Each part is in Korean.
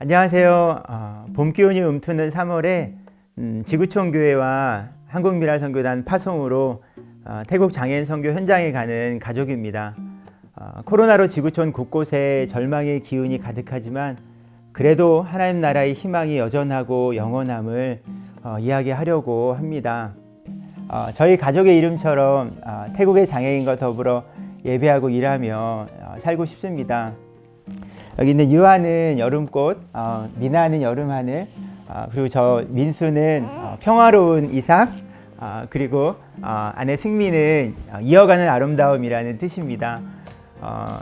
안녕하세요. 어, 봄 기운이 움트는 3월에 음, 지구촌 교회와 한국미랄 선교단 파송으로 어, 태국 장애인 선교 현장에 가는 가족입니다. 어, 코로나로 지구촌 곳곳에 절망의 기운이 가득하지만 그래도 하나님 나라의 희망이 여전하고 영원함을 어, 이야기하려고 합니다. 어, 저희 가족의 이름처럼 어, 태국의 장애인과 더불어 예배하고 일하며 어, 살고 싶습니다. 여기 있는 유아는 여름꽃, 어, 미나는 여름하늘, 어, 그리고 저 민수는 어, 평화로운 이삭, 어, 그리고 어, 아내 승미는 어, 이어가는 아름다움이라는 뜻입니다. 어,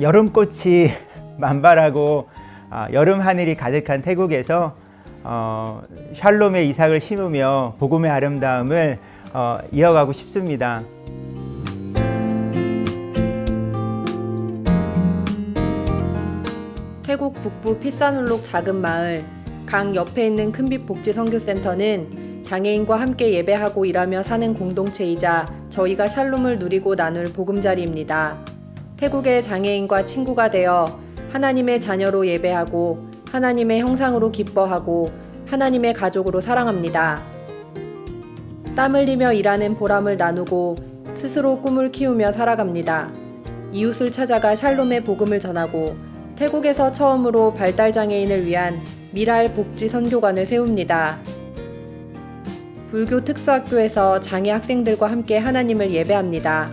여름꽃이 만발하고 어, 여름 하늘이 가득한 태국에서 어, 샬롬의 이삭을 심으며 복음의 아름다움을 어, 이어가고 싶습니다. 태국 북부 피산울록 작은 마을 강 옆에 있는 큰빛 복지 선교센터는 장애인과 함께 예배하고 일하며 사는 공동체이자 저희가 샬롬을 누리고 나눌 보금자리입니다. 태국의 장애인과 친구가 되어 하나님의 자녀로 예배하고 하나님의 형상으로 기뻐하고 하나님의 가족으로 사랑합니다. 땀 흘리며 일하는 보람을 나누고 스스로 꿈을 키우며 살아갑니다. 이웃을 찾아가 샬롬의 복음을 전하고 태국에서 처음으로 발달 장애인을 위한 미랄 복지 선교관을 세웁니다. 불교 특수학교에서 장애 학생들과 함께 하나님을 예배합니다.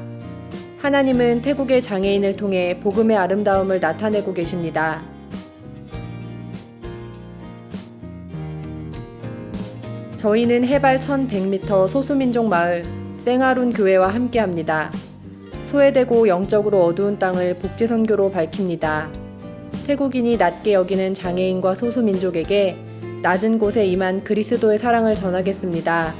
하나님은 태국의 장애인을 통해 복음의 아름다움을 나타내고 계십니다. 저희는 해발 1100m 소수민족 마을 생아룬 교회와 함께합니다. 소외되고 영적으로 어두운 땅을 복지 선교로 밝힙니다. 태국인이 낮게 여기는 장애인과 소수민족에게 낮은 곳에 임한 그리스도의 사랑을 전하겠습니다.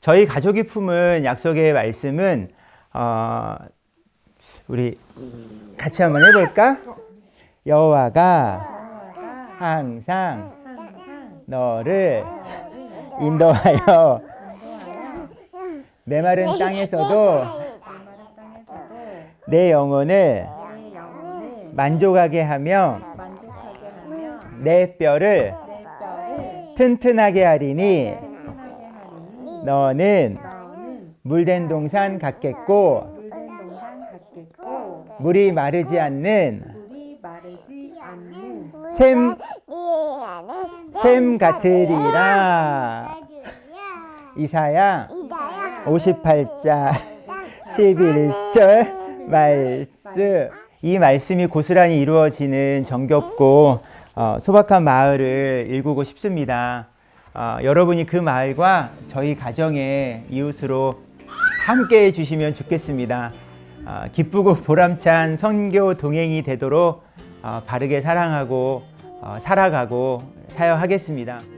저희 가족이 품은 약속의 말씀은 어, 우리 같이 한번 해볼까? 여호와가 항상 너를 인도하여 메마른 땅에서도 내 영혼을 만족하게 하며 내 뼈를 튼튼하게 하리니 너는 물된 동산 같겠고 물이 마르지 않는 샘, 샘 같으리라. 이사야 58자 11절 말씀 이 말씀이 고스란히 이루어지는 정겹고 어, 소박한 마을을 일구고 싶습니다. 어, 여러분이 그 마을과 저희 가정의 이웃으로 함께 해주시면 좋겠습니다. 어, 기쁘고 보람찬 선교 동행이 되도록 어, 바르게 사랑하고 어, 살아가고 사역하겠습니다.